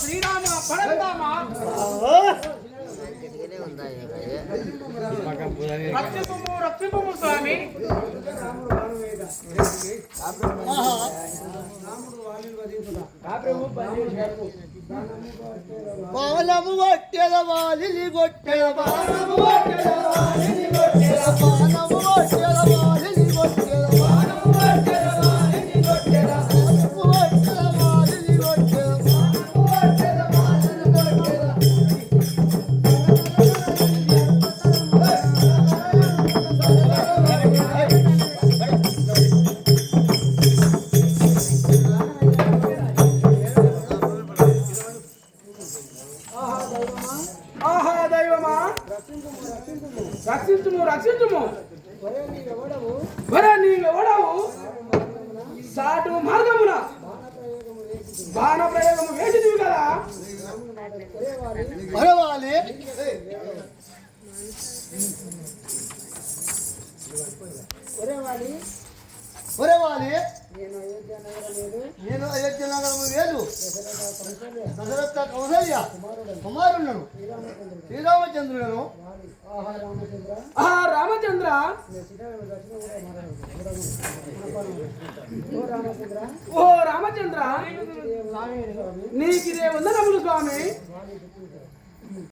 శ్రీరామ పరంధామ రక్షిపము రక్షిపము స్వామి బాణము కొట్టెల వాలిని కొట్టెల బాణము రక్షించుము రక్షించుము. వరే నీవెవడవు సాటు మార్గమున బాణ ప్రయోగము వేసిదివి కదా నేను అయోధ్య నగరము వేలు దశరథ కౌసల్య. కుమారులను శ్రీరామచంద్రులను ఆహా రామచంద్ర. ఓ రామచంద్ర. నీకిదే వందనములు స్వామి.